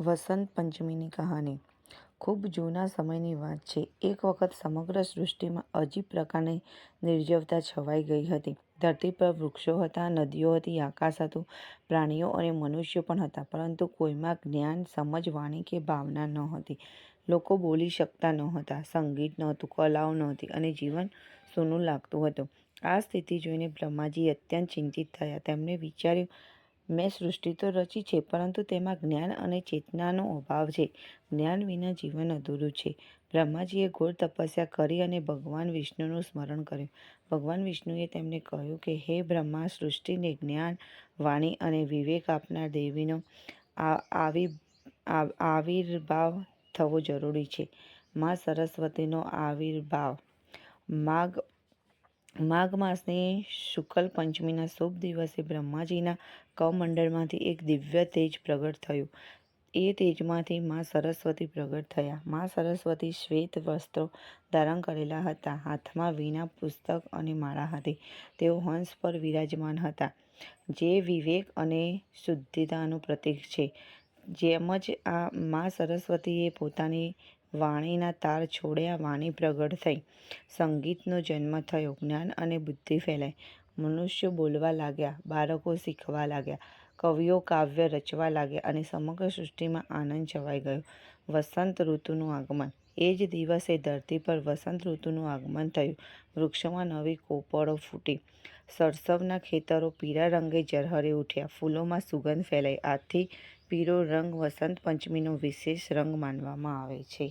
વસંત પંચમીની કહાની. ખૂબ જૂના સમયની વાત છે. એક વખત સમગ્ર સૃષ્ટિમાં અજીબ પ્રકારની નિર્જવતા છવાઈ ગઈ હતી. ધરતી પર વૃક્ષો હતા, નદીઓ હતી, આકાશ હતું, પ્રાણીઓ અને મનુષ્યો પણ હતા, પરંતુ કોઈમાં જ્ઞાન, સમજ, વાણી કે ભાવના ન હતી લોકો બોલી શકતા નહોતા, સંગીત નહોતું, કલાઓ નહોતી અને જીવન સૂનું લાગતું હતું. આ સ્થિતિ જોઈને બ્રહ્માજી અત્યંત ચિંતિત થયા. તેમણે વિચાર્યું મેં સૃષ્ટિ તો રચી છે, પરંતુ તેમાં જ્ઞાન અને ચેતનાનો અભાવ છે. જ્ઞાન વિના જીવન અધૂરું છે. બ્રહ્માજીએ ઘોર તપસ્યા કરી અને ભગવાન વિષ્ણુનું સ્મરણ કર્યું. ભગવાન વિષ્ણુએ તેમને કહ્યું કે, હે બ્રહ્મા, સૃષ્ટિને જ્ઞાન, વાણી અને વિવેક આપનાર દેવીનો આવી આવિર્ભાવ થવો જરૂરી છે. મા સરસ્વતીનો આવિર્ભાવ. માગ માઘ માસની શુક્લ પંચમીના શુભ દિવસે બ્રહ્માજીના કમંડળમાંથી એક દિવ્ય તેજ પ્રગટ થયું. એ તેજમાંથી મા સરસ્વતી પ્રગટ થયા. મા સરસ્વતી શ્વેત વસ્ત્રો ધારણ કરેલા હતા. હાથમાં વીણા પુસ્તક અને માળા હતી. તેઓ હંસ પર વિરાજમાન હતા. જે વિવેક અને શુદ્ધિતાનું પ્રતીક છે. જેમ જ આ મા સરસ્વતીએ પોતાની વાણીના તાર છોડ્યા વાણી પ્રગટ થઈ. સંગીતનો જન્મ થયો. જ્ઞાન અને બુદ્ધિ ફેલાઈ. મનુષ્યો બોલવા લાગ્યા, બાળકો શીખવા લાગ્યા, કવિઓ કાવ્ય રચવા લાગ્યા અને સમગ્ર સૃષ્ટિમાં આનંદ છવાઈ ગયો. વસંત ઋતુનું આગમન. એ જ દિવસે ધરતી પર વસંત ઋતુનું આગમન થયું. વૃક્ષોમાં નવી કોપળો ફૂટી. સરસવના ખેતરો પીળા રંગે ઝરહરે ઉઠ્યા. ફૂલોમાં સુગંધ ફેલાઈ. આથી પીળો રંગ વસંત પંચમીનો વિશેષ રંગ માનવામાં આવે છે.